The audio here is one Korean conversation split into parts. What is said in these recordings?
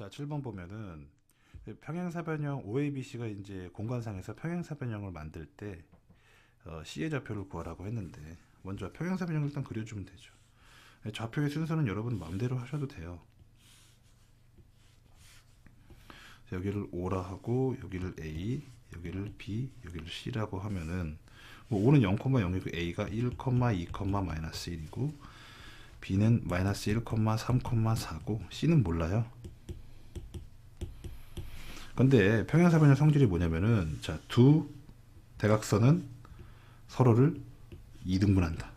자, 7번 보면은 평행사변형 OABC가 이제 공간상에서 평행사변형을 만들 때 어, C의 좌표를 구하라고 했는데 먼저 평행사변형을 일단 그려주면 되죠. 좌표의 순서는 여러분 마음대로 하셔도 돼요. 자, 여기를 O라 하고 여기를 A, 여기를 B, 여기를 C라고 하면은 뭐 O는 0,0이고 A가 1, 2, 마이너스 1이고 B는 마이너스 1, 3,4고 C는 몰라요. 근데 평행사변의 성질이 뭐냐면은 자, 두 대각선은 서로를 이등분한다.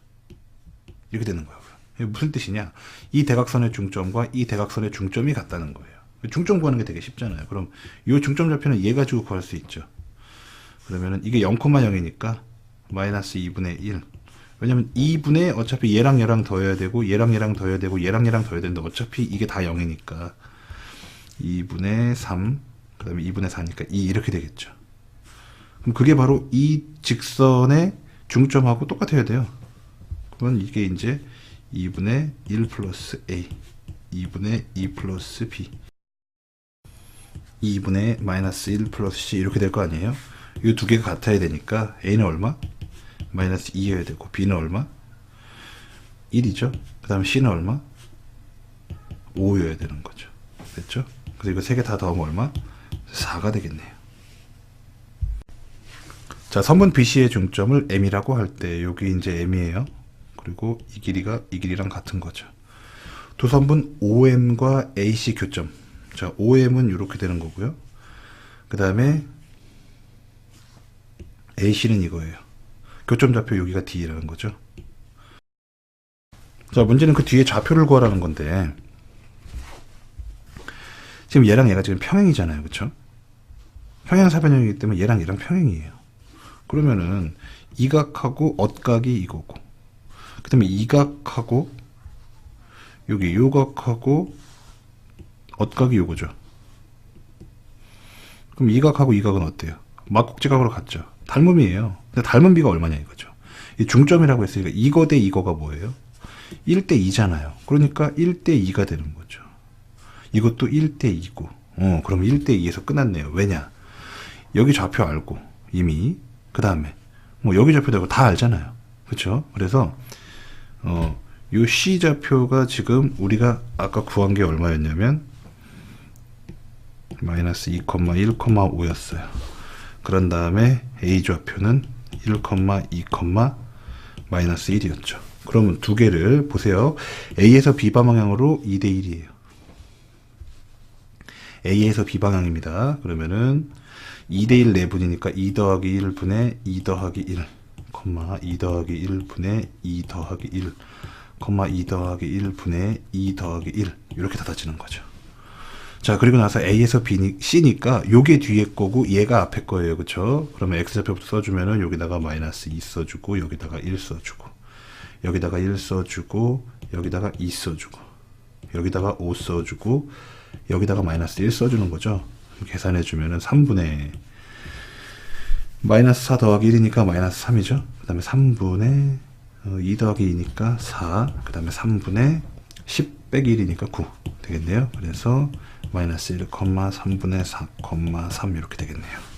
이렇게 되는 거예요. 무슨 뜻이냐? 이 대각선의 중점과 이 대각선의 중점이 같다는 거예요. 중점 구하는 게 되게 쉽잖아요. 그럼 이 중점 좌표는 얘 가지고 구할 수 있죠. 그러면은 이게 0,0이니까 마이너스 2분의 1. 왜냐면 2분의 어차피 얘랑 얘랑 더해야 되고 얘랑 얘랑 더해야 되고 얘랑 얘랑 더해야 되는데 어차피 이게 다 0이니까 2분의 3 그 다음에 2분의 4니까 2 이렇게 되겠죠. 그럼 그게 바로 이 직선의 중점하고 똑같아야 돼요. 그러면 이게 이제 2분의 1 플러스 a 2분의 2 플러스 b 2분의 마이너스 1 플러스 c 이렇게 될 거 아니에요? 이 두 개가 같아야 되니까 a는 얼마? 마이너스 2여야 되고 b는 얼마? 1이죠. 그 다음에 c는 얼마? 5여야 되는 거죠. 됐죠? 그래서 이거 세 개 다 더하면 얼마? 4가 되겠네요. 자, 선분 BC의 중점을 M이라고 할 때 여기 이제 M이에요. 그리고 이 길이가 이 길이랑 같은 거죠. 두 선분 OM과 AC 교점. 자, OM은 이렇게 되는 거고요. 그 다음에 AC는 이거예요. 교점 좌표 여기가 D라는 거죠. 자, 문제는 그 뒤에 좌표를 구하라는 건데 지금 얘랑 얘가 지금 평행이잖아요. 그쵸? 평행사변형이기 때문에 얘랑 얘랑 평행이에요. 그러면은 이 각하고 엇각이 이거고 그 다음에 이 각하고 여기 요 각하고 엇각이 요거죠. 그럼 이 각하고 이 각은 어때요? 막국지각으로 같죠. 닮음이에요. 근데 닮은 비가 얼마냐 이거죠. 이 중점이라고 했으니까 이거 대 이거가 뭐예요? 1대 2잖아요. 그러니까 1대 2가 되는 거죠. 이것도 1대 2고. 어, 그럼 1대 2에서 끝났네요. 왜냐? 여기 좌표 알고 이미 그 다음에 뭐 여기 좌표 되고 다 알잖아요. 그렇죠? 그래서 어, 요 C 좌표가 지금 우리가 아까 구한 게 얼마였냐면 마이너스 2,1,5였어요. 그런 다음에 A 좌표는 1,2, 마이너스 1이었죠. 그러면 두 개를 보세요. A에서 B 방향으로 2대 1이에요. A에서 B 방향입니다. 그러면은 2대1 내분이니까 2 더하기 1분의 2 더하기 1, 2 더하기 1분의 2 더하기 1, 2 더하기 1분의 2 더하기 1 이렇게 닫아지는 거죠. 자 그리고 나서 A에서 B, C니까 요게 뒤에 거고 얘가 앞에 거예요. 그쵸? 그러면 X좌표부터 써주면은 여기다가 마이너스 2 써주고 여기다가 1 써주고 여기다가 1 써주고 여기다가 2 써주고 여기다가 5 써주고 여기다가 마이너스 1 써주는 거죠. 계산해 주면은 3분의 마이너스 4 더하기 1이니까 마이너스 3이죠. 그 다음에 3분의 2 더하기 2니까 4. 그 다음에 3분의 10 빼기 1이니까 9 되겠네요. 그래서 마이너스 1, 3분의 4, 3 이렇게 되겠네요.